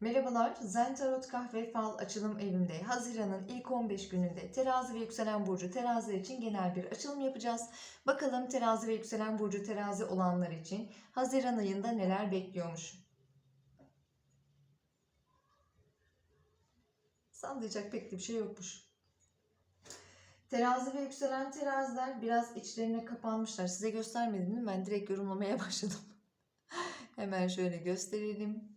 Merhabalar, Zen Tarot Kahve Fal açılım evimde Haziran'ın ilk 15 gününde terazi ve yükselen burcu teraziler için genel bir açılım yapacağız. Bakalım terazi ve yükselen burcu terazi olanlar için Haziran ayında neler bekliyormuş. Sanlayacak pek de bir şey yokmuş. Terazi ve yükselen teraziler biraz içlerine kapanmışlar. Size göstermedim mi? Ben direkt yorumlamaya başladım. Hemen şöyle gösterelim.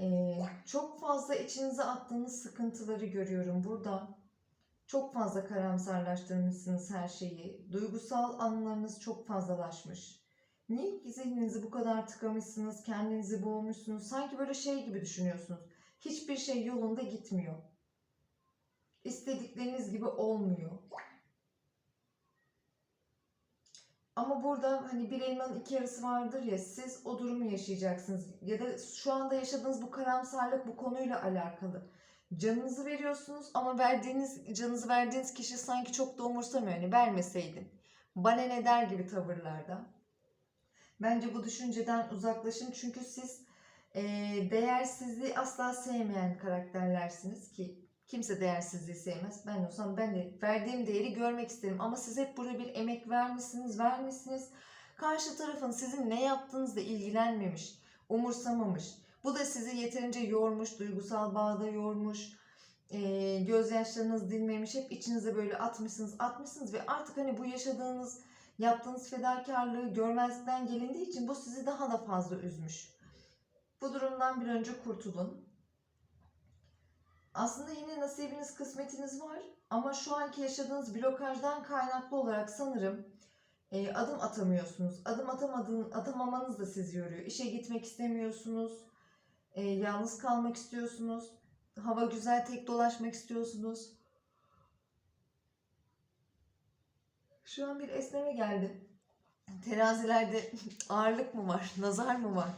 Ee, çok fazla içinize attığınız sıkıntıları görüyorum burada. Çok fazla karamsarlaştırmışsınız her şeyi. Duygusal anlarınız çok fazlalaşmış. Niye ki zihninizi bu kadar tıkamışsınız, kendinizi boğmuşsunuz? Sanki böyle şey gibi düşünüyorsunuz. Hiçbir şey yolunda gitmiyor. İstedikleriniz gibi olmuyor. Ama burada hani bir elmanın iki yarısı vardır ya siz o durumu yaşayacaksınız. Ya da şu anda yaşadığınız bu karamsarlık bu konuyla alakalı. Canınızı veriyorsunuz ama verdiğiniz canınızı verdiğiniz kişi sanki çok da umursamıyor. Hani vermeseydin. Bana ne der gibi tavırlarda. Bence bu düşünceden uzaklaşın çünkü siz e, değersizliği asla sevmeyen karakterlersiniz ki kimse değersizliği sevmez. Ben olsam ben de verdiğim değeri görmek isterim ama siz hep burada bir emek vermişsiniz, vermişsiniz. Karşı tarafın sizin ne yaptığınızla ilgilenmemiş, umursamamış. Bu da sizi yeterince yormuş, duygusal bağda yormuş. E, gözyaşlarınız dinmemiş, hep içinize böyle atmışsınız, atmışsınız ve artık hani bu yaşadığınız, yaptığınız fedakarlığı görmezden gelindiği için bu sizi daha da fazla üzmüş. Bu durumdan bir önce kurtulun. Aslında yine nasibiniz, kısmetiniz var ama şu anki yaşadığınız blokajdan kaynaklı olarak sanırım e, adım atamıyorsunuz. Adım atamadığın, atamamanız da sizi yoruyor. İşe gitmek istemiyorsunuz, e, yalnız kalmak istiyorsunuz, hava güzel tek dolaşmak istiyorsunuz. Şu an bir esneme geldi. Terazilerde ağırlık mı var, nazar mı var?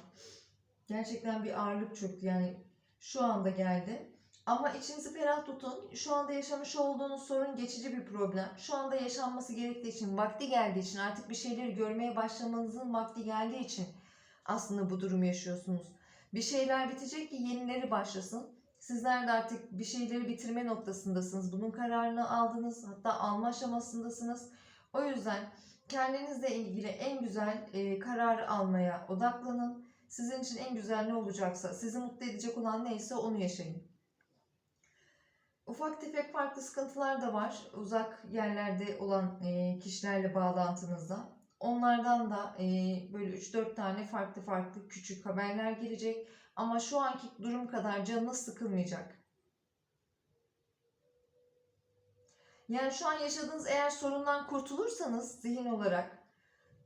Gerçekten bir ağırlık çöktü yani şu anda geldi. Ama içinizi ferah tutun. Şu anda yaşamış olduğunuz sorun geçici bir problem. Şu anda yaşanması gerektiği için, vakti geldiği için, artık bir şeyleri görmeye başlamanızın vakti geldiği için aslında bu durumu yaşıyorsunuz. Bir şeyler bitecek ki yenileri başlasın. Sizler de artık bir şeyleri bitirme noktasındasınız. Bunun kararını aldınız. Hatta alma aşamasındasınız. O yüzden kendinizle ilgili en güzel e, kararı almaya odaklanın. Sizin için en güzel ne olacaksa, sizi mutlu edecek olan neyse onu yaşayın. Ufak tefek farklı sıkıntılar da var. Uzak yerlerde olan e, kişilerle bağlantınızda. Onlardan da e, böyle 3-4 tane farklı farklı küçük haberler gelecek. Ama şu anki durum kadar canınız sıkılmayacak. Yani şu an yaşadığınız eğer sorundan kurtulursanız zihin olarak,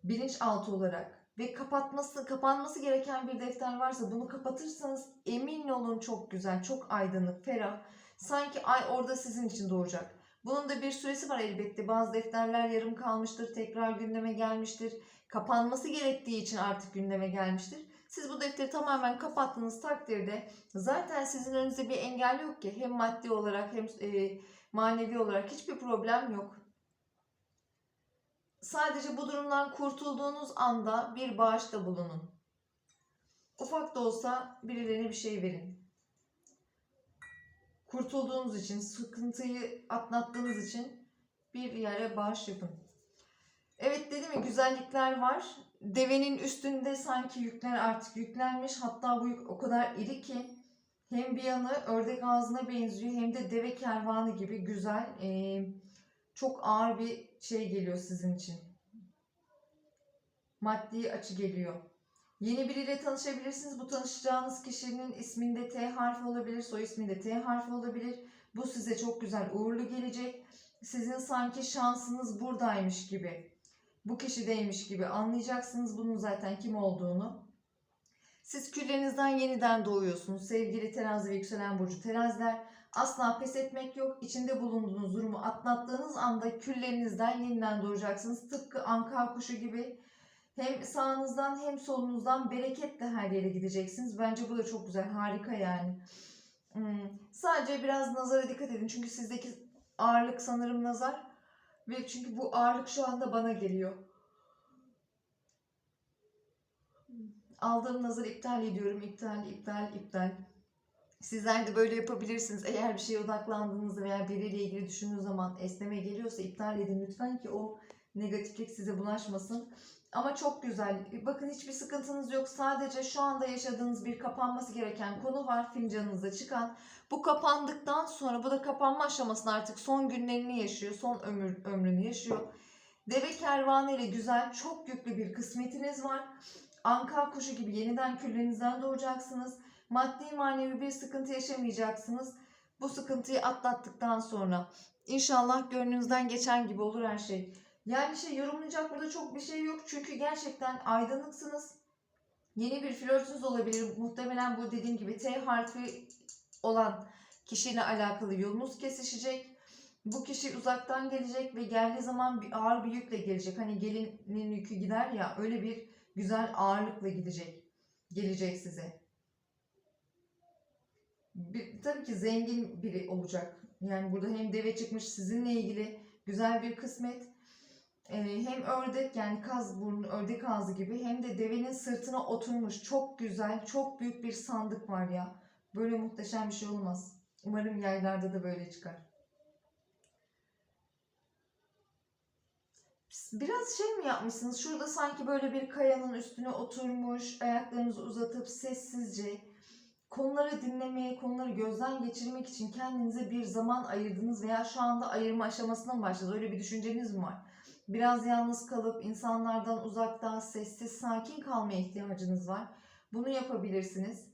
bilinçaltı olarak ve kapatması, kapanması gereken bir defter varsa bunu kapatırsanız emin olun çok güzel, çok aydınlık, ferah. Sanki ay orada sizin için doğacak. Bunun da bir süresi var elbette. Bazı defterler yarım kalmıştır, tekrar gündeme gelmiştir. Kapanması gerektiği için artık gündeme gelmiştir. Siz bu defteri tamamen kapattığınız takdirde zaten sizin önünüzde bir engel yok ki. Hem maddi olarak hem e, manevi olarak hiçbir problem yok. Sadece bu durumdan kurtulduğunuz anda bir bağışta bulunun. Ufak da olsa birilerine bir şey verin. Kurtulduğunuz için, sıkıntıyı atlattığınız için bir yere bağış yapın. Evet dedim ya güzellikler var. Devenin üstünde sanki yükler artık yüklenmiş. Hatta bu yük o kadar iri ki hem bir yanı ördek ağzına benziyor hem de deve kervanı gibi güzel. Ee, çok ağır bir şey geliyor sizin için. Maddi açı geliyor. Yeni biriyle tanışabilirsiniz. Bu tanışacağınız kişinin isminde T harfi olabilir, soy isminde T harfi olabilir. Bu size çok güzel uğurlu gelecek. Sizin sanki şansınız buradaymış gibi, bu kişideymiş gibi anlayacaksınız bunun zaten kim olduğunu. Siz küllerinizden yeniden doğuyorsunuz. Sevgili terazi ve yükselen burcu teraziler. Asla pes etmek yok. İçinde bulunduğunuz durumu atlattığınız anda küllerinizden yeniden doğacaksınız. Tıpkı anka kuşu gibi hem sağınızdan hem solunuzdan bereketle her yere gideceksiniz. Bence bu da çok güzel, harika yani. Hmm, Sadece biraz nazara dikkat edin. Çünkü sizdeki ağırlık sanırım nazar. Ve çünkü bu ağırlık şu anda bana geliyor. Aldığım nazarı iptal ediyorum. İptal, iptal, iptal. Sizler de böyle yapabilirsiniz. Eğer bir şeye odaklandığınızda veya biriyle ilgili düşündüğünüz zaman esneme geliyorsa iptal edin lütfen ki o negatiflik size bulaşmasın. Ama çok güzel. Bakın hiçbir sıkıntınız yok. Sadece şu anda yaşadığınız bir kapanması gereken konu var fincanınıza çıkan. Bu kapandıktan sonra bu da kapanma aşamasında artık son günlerini yaşıyor. Son ömür, ömrünü yaşıyor. Deve kervanı ile güzel, çok yüklü bir kısmetiniz var. Anka kuşu gibi yeniden küllerinizden doğacaksınız. Maddi manevi bir sıkıntı yaşamayacaksınız. Bu sıkıntıyı atlattıktan sonra inşallah gönlünüzden geçen gibi olur her şey. Yani şey yorumlayacak burada çok bir şey yok. Çünkü gerçekten aydınlıksınız. Yeni bir flörtünüz olabilir. Muhtemelen bu dediğim gibi T harfi olan kişiyle alakalı yolunuz kesişecek. Bu kişi uzaktan gelecek ve geldiği zaman bir ağır bir yükle gelecek. Hani gelinin yükü gider ya öyle bir güzel ağırlıkla gidecek. Gelecek size. Bir, tabii ki zengin biri olacak. Yani burada hem deve çıkmış sizinle ilgili güzel bir kısmet. Ee, hem ördek yani kaz burnu ördek ağzı gibi hem de devenin sırtına oturmuş çok güzel çok büyük bir sandık var ya. Böyle muhteşem bir şey olmaz. Umarım yaylarda da böyle çıkar. Biraz şey mi yapmışsınız? Şurada sanki böyle bir kayanın üstüne oturmuş, ayaklarınızı uzatıp sessizce konuları dinlemeye, konuları gözden geçirmek için kendinize bir zaman ayırdınız veya şu anda ayırma aşamasına mı başladınız? Öyle bir düşünceniz mi var? Biraz yalnız kalıp insanlardan uzakta, sessiz, sakin kalmaya ihtiyacınız var. Bunu yapabilirsiniz.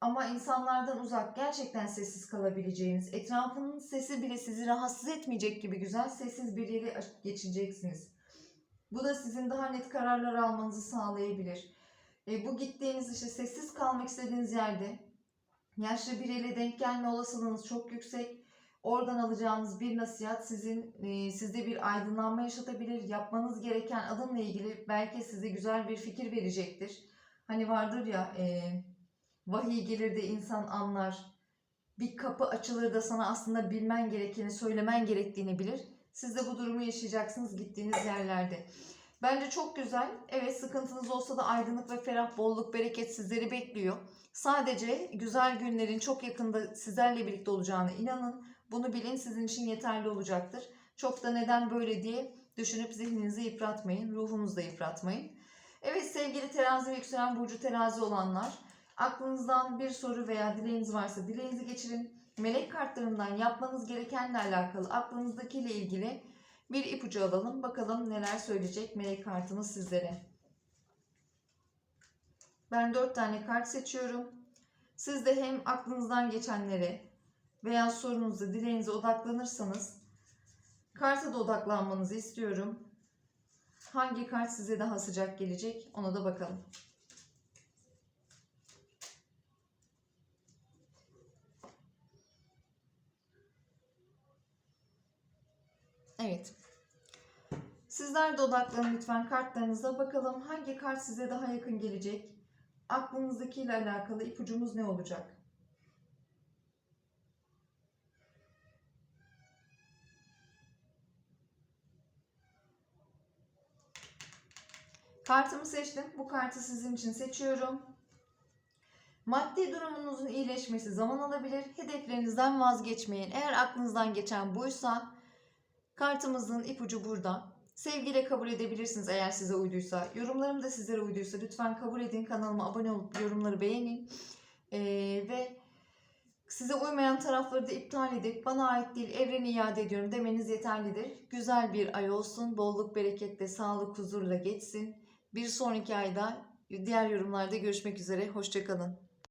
Ama insanlardan uzak, gerçekten sessiz kalabileceğiniz, etrafının sesi bile sizi rahatsız etmeyecek gibi güzel sessiz bir yere geçeceksiniz. Bu da sizin daha net kararlar almanızı sağlayabilir. E, bu gittiğiniz işte sessiz kalmak istediğiniz yerde yaşlı biriyle denk gelme olasılığınız çok yüksek. Oradan alacağınız bir nasihat sizin e, sizde bir aydınlanma yaşatabilir. Yapmanız gereken adımla ilgili belki size güzel bir fikir verecektir. Hani vardır ya e, vahiy gelir de insan anlar. Bir kapı açılır da sana aslında bilmen gerekeni, söylemen gerektiğini bilir. Siz de bu durumu yaşayacaksınız gittiğiniz yerlerde. Bence çok güzel. Evet sıkıntınız olsa da aydınlık ve ferah, bolluk, bereket sizleri bekliyor. Sadece güzel günlerin çok yakında sizlerle birlikte olacağına inanın. Bunu bilin sizin için yeterli olacaktır. Çok da neden böyle diye düşünüp zihninizi yıpratmayın, ruhunuzu da yıpratmayın. Evet sevgili terazi ve yükselen burcu terazi olanlar, aklınızdan bir soru veya dileğiniz varsa dileğinizi geçirin. Melek kartlarından yapmanız gerekenle alakalı aklınızdakiyle ilgili bir ipucu alalım. Bakalım neler söyleyecek melek kartımız sizlere. Ben 4 tane kart seçiyorum. Siz de hem aklınızdan geçenlere veya sorunuza, dileğinize odaklanırsanız karta da odaklanmanızı istiyorum. Hangi kart size daha sıcak gelecek ona da bakalım. Evet. Sizler de odaklanın lütfen kartlarınıza. Bakalım hangi kart size daha yakın gelecek? Aklınızdakiyle alakalı ipucumuz ne olacak? Kartımı seçtim. Bu kartı sizin için seçiyorum. Maddi durumunuzun iyileşmesi zaman alabilir. Hedeflerinizden vazgeçmeyin. Eğer aklınızdan geçen buysa kartımızın ipucu burada. Sevgiyle kabul edebilirsiniz eğer size uyduysa. Yorumlarım da sizlere uyduysa lütfen kabul edin. Kanalıma abone olup yorumları beğenin. Ee, ve size uymayan tarafları da iptal edip bana ait değil evreni iade ediyorum demeniz yeterlidir. Güzel bir ay olsun. Bolluk, bereketle, sağlık, huzurla geçsin. Bir sonraki ayda diğer yorumlarda görüşmek üzere. Hoşçakalın.